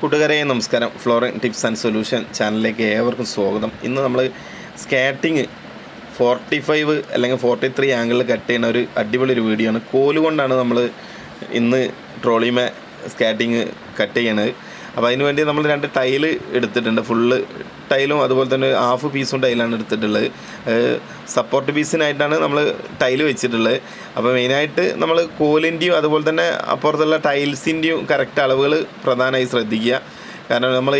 കൂട്ടുകാരെ നമസ്കാരം. Flooring tips and solution ചാനലിലേക്ക് ഏവർക്കും സ്വാഗതം. ഇന്ന് നമ്മൾ സ്കാറ്റിങ് ഫോർട്ടി ഫൈവ് അല്ലെങ്കിൽ ഫോർട്ടി ത്രീ ആംഗിളിൽ കട്ട് ചെയ്യുന്ന ഒരു അടിപൊളി ഒരു വീഡിയോ ആണ്. കോലുകൊണ്ടാണ് നമ്മൾ ഇന്ന് ട്രോളിമേ സ്കാറ്റിങ് കട്ട് ചെയ്യണത്. അപ്പോൾ അതിന് വേണ്ടി നമ്മൾ രണ്ട് ടൈൽ എടുത്തിട്ടുണ്ട്. ഫുള്ള് ടൈലും അതുപോലെ തന്നെ ഹാഫ് പീസും ടൈലാണ് എടുത്തിട്ടുള്ളത്. സപ്പോർട്ട് പീസിനായിട്ടാണ് നമ്മൾ ടൈൽ വെച്ചിട്ടുള്ളത്. അപ്പോൾ മെയിനായിട്ട് നമ്മൾ കോലിന്റെയും അതുപോലെ തന്നെ അപ്പുറത്തുള്ള ടൈൽസിന്റെയും കറക്റ്റ് അളവുകൾ പ്രധാനമായി ശ്രദ്ധിക്കുക. കാരണം നമ്മൾ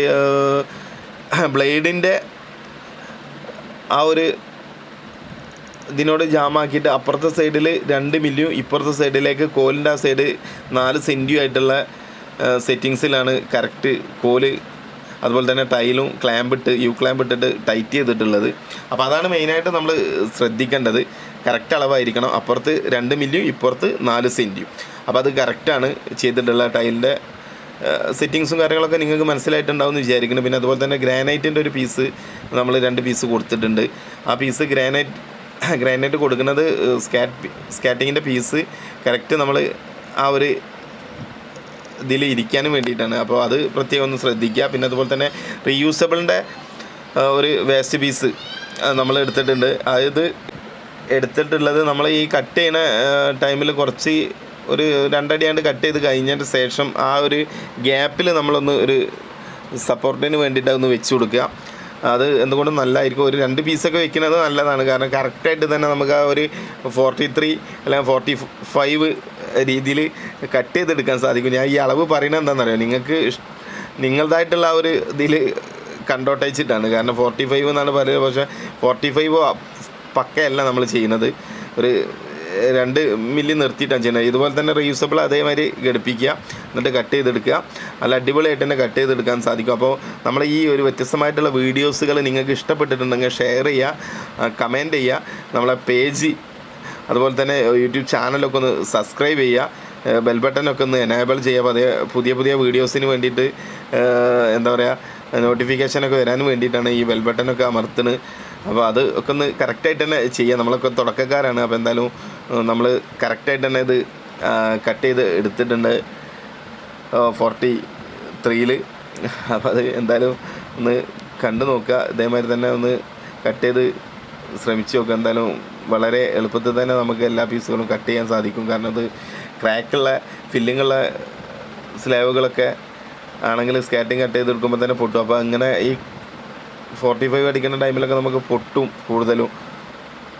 ബ്ലേഡിന്റെ ആ ഒരു ഇതിനോട് ജാമാക്കിയിട്ട് അപ്പുറത്തെ സൈഡിൽ രണ്ട് മില്ലിയും ഇപ്പുറത്തെ സൈഡിലേക്ക് കോലിന്റെ ആ സൈഡ് നാല് സെന്റിയും ആയിട്ടുള്ള സെറ്റിങ്സിലാണ് കറക്റ്റ് കോൽ അതുപോലെ തന്നെ ടൈലും ക്ലാമ്പ് ഇട്ട് യു ക്ലാമ്പ് ഇട്ടിട്ട് ടൈറ്റ് ചെയ്തിട്ടുള്ളത്. അപ്പോൾ അതാണ് മെയിനായിട്ട് നമ്മൾ ശ്രദ്ധിക്കേണ്ടത്. കറക്റ്റ് അളവായിരിക്കണം. അപ്പുറത്ത് രണ്ട് മില്ലിയും ഇപ്പുറത്ത് നാല് സെന്റിയും അപ്പോൾ അത് കറക്റ്റാണ് ചെയ്തിട്ടുള്ള ടൈലിന്റെ സെറ്റിങ്സും കാര്യങ്ങളൊക്കെ നിങ്ങൾക്ക് മനസ്സിലായിട്ടുണ്ടാവും എന്ന് വിചാരിക്കുന്നു. പിന്നെ അതുപോലെ തന്നെ ഗ്രാനൈറ്റിന്റെ ഒരു പീസ് നമ്മൾ രണ്ട് പീസ് കൊടുത്തിട്ടുണ്ട്. ആ പീസ് ഗ്രാനൈറ്റ് ഗ്രാനൈറ്റ് കൊടുക്കുന്നത് സ്കാറ്റ് സ്കാറ്റിങ്ങിന്റെ പീസ് കറക്റ്റ് നമ്മൾ ആ ഒരു ഇതിൽ ഇരിക്കാനും വേണ്ടിയിട്ടാണ്. അപ്പോൾ അത് പ്രത്യേകം ഒന്ന് ശ്രദ്ധിക്കുക. പിന്നെ അതുപോലെ തന്നെ റീയൂസബിളിന്റെ ഒരു വേസ്റ്റ് പീസ് നമ്മൾ എടുത്തിട്ടുണ്ട്. അതായത് എടുത്തിട്ടുള്ളത് നമ്മൾ ഈ കട്ട് ചെയ്യണ ടൈമിൽ കുറച്ച് ഒരു രണ്ടടിയാണ്ട് കട്ട് ചെയ്ത് കഴിഞ്ഞതിന് ശേഷം ആ ഒരു ഗ്യാപ്പിൽ നമ്മളൊന്ന് ഒരു സപ്പോർട്ടിന് വേണ്ടിയിട്ട് ഒന്ന് വെച്ച് കൊടുക്കുക. അത് എന്തുകൊണ്ടും നല്ലതായിരിക്കും. ഒരു രണ്ട് പീസൊക്കെ വെക്കുന്നത് നല്ലതാണ്. കാരണം കറക്റ്റായിട്ട് തന്നെ നമുക്ക് ആ ഒരു ഫോർട്ടി ത്രീ അല്ലെങ്കിൽ ഫോർട്ടി ഫൈവ് രീതിയിൽ കട്ട് ചെയ്തെടുക്കാൻ സാധിക്കും. ഞാൻ ഈ അളവ് പറയുന്നത് എന്താണെന്നറിയോ? നിങ്ങൾക്ക് നിങ്ങളതായിട്ടുള്ള ആ ഒരു ഇതിൽ കണ്ടോട്ടയിച്ചിട്ടാണ് കാരണം ഫോർട്ടി ഫൈവ് എന്നാണ് പറയുന്നത് പക്ഷേ ഫോർട്ടി ഫൈവ് പക്കയല്ല നമ്മൾ ചെയ്യുന്നത്. ഒരു രണ്ട് മില്ലി നിർത്തിയിട്ടാണ് ചെയ്യുന്നത്. ഇതുപോലെ തന്നെ റീയൂസബിൾ അതേമാതിരി ഘടിപ്പിക്കുക എന്നിട്ട് കട്ട് ചെയ്തെടുക്കുക. നല്ല അടിപൊളിയായിട്ട് തന്നെ കട്ട് ചെയ്തെടുക്കാൻ സാധിക്കും. അപ്പോൾ നമ്മൾ ഈ ഒരു വ്യത്യസ്തമായിട്ടുള്ള വീഡിയോസുകൾ നിങ്ങൾക്ക് ഇഷ്ടപ്പെട്ടിട്ടുണ്ടെങ്കിൽ ഷെയർ ചെയ്യുക കമന്റ് ചെയ്യുക. നമ്മളെ പേജ് അതുപോലെ തന്നെ യൂട്യൂബ് ചാനലൊക്കെ ഒന്ന് സബ്സ്ക്രൈബ് ചെയ്യുക. ബെൽ ബട്ടനൊക്കെ ഒന്ന് എനേബിൾ ചെയ്യുക. അതേ പുതിയ പുതിയ വീഡിയോസിന് വേണ്ടിയിട്ട് എന്താ പറയുക നോട്ടിഫിക്കേഷനൊക്കെ വരാൻ വേണ്ടിയിട്ടാണ് ഈ ബെൽ ബട്ടനൊക്കെ അമർത്തുന്നത്. അപ്പോൾ അത് ഒക്കെ ഒന്ന് കറക്റ്റായിട്ട് തന്നെ ചെയ്യുക. നമ്മളൊക്കെ തുടക്കക്കാരാണ്. അപ്പോൾ എന്തായാലും നമ്മൾ കറക്റ്റായിട്ട് തന്നെ ഇത് കട്ട് ചെയ്ത് എടുത്തിട്ടുണ്ട്. ഫോർട്ടി ത്രീയിൽ അപ്പോൾ അത് എന്തായാലും ഒന്ന് കണ്ടു നോക്കുക. ഇതേമാതിരി തന്നെ ഒന്ന് കട്ട് ചെയ്ത് ശ്രമിച്ചു നോക്കുക. എന്തായാലും വളരെ എളുപ്പത്തിൽ തന്നെ നമുക്ക് എല്ലാ പീസുകളും കട്ട് ചെയ്യാൻ സാധിക്കും. കാരണം അത് ക്രാക്കുള്ള ഫില്ലിങ്ങുള്ള സ്ലേവുകളൊക്കെ ആണെങ്കിൽ സ്കാറ്റിങ് കട്ട് ചെയ്തെടുക്കുമ്പോൾ തന്നെ പൊട്ടും. അപ്പോൾ അങ്ങനെ ഈ ഫോർട്ടി ഫൈവ് അടിക്കുന്ന ടൈമിലൊക്കെ നമുക്ക് പൊട്ടും കൂടുതലും.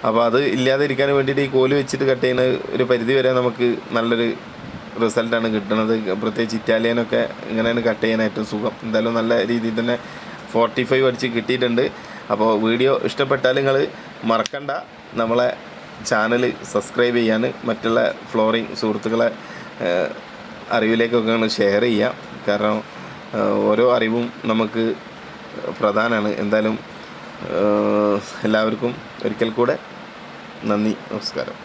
അപ്പോൾ അത് ഇല്ലാതിരിക്കാൻ വേണ്ടിയിട്ട് ഈ കോൽ വെച്ചിട്ട് കട്ട് ചെയ്യുന്ന ഒരു പരിധി വരെ നമുക്ക് നല്ലൊരു റിസൾട്ടാണ് കിട്ടുന്നത്. പ്രത്യേകിച്ച് ഇറ്റാലിയനൊക്കെ ഇങ്ങനെയാണ് കട്ട് ചെയ്യാൻ ഏറ്റവും സുഖം. എന്തായാലും നല്ല രീതിയിൽ തന്നെ ഫോർട്ടി ഫൈവ് അടിച്ച് കിട്ടിയിട്ടുണ്ട്. അപ്പോൾ വീഡിയോ ഇഷ്ടപ്പെട്ടാൽ നിങ്ങൾ മറക്കണ്ട. നമ്മളെ ചാനൽ സബ്സ്ക്രൈബ് ചെയ്യാൻ മറ്റുള്ള ഫ്ലോറിങ് സുഹൃത്തുക്കളെ അറിവിലേക്കൊക്കെ ഷെയർ ചെയ്യാം കാരണം ഓരോ അറിവും നമുക്ക് പ്രധാനമാണ് എന്തായാലും എല്ലാവർക്കും ഒരിക്കൽ കൂടെ നന്ദി നമസ്കാരം.